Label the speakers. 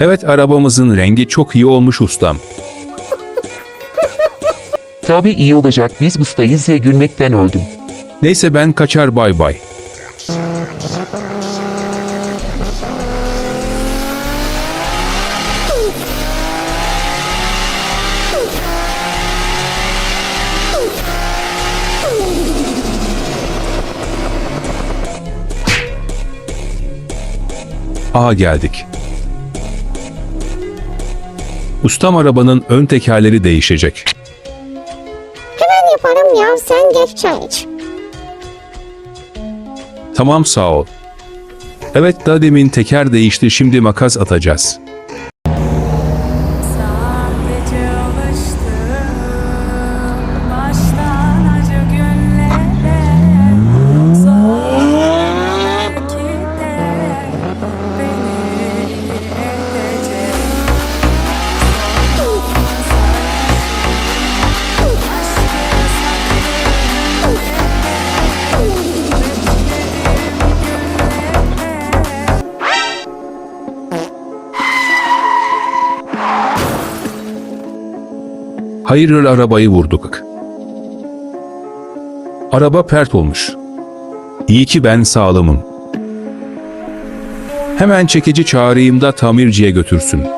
Speaker 1: Evet arabamızın rengi çok iyi olmuş ustam.
Speaker 2: Tabii iyi olacak biz ustayız ya gülmekten öldüm.
Speaker 1: Neyse ben kaçar bay bay. Aha geldik. Ustam arabanın ön tekerleri değişecek.
Speaker 3: Hemen yaparım ya sen geç çay iç.
Speaker 1: Tamam sağ ol. Evet daha demin teker değişti şimdi makas atacağız. Hayır arabayı vurduk. Araba pert olmuş. İyi ki ben sağlamım. Hemen çekici çağırayım da tamirciye götürsün.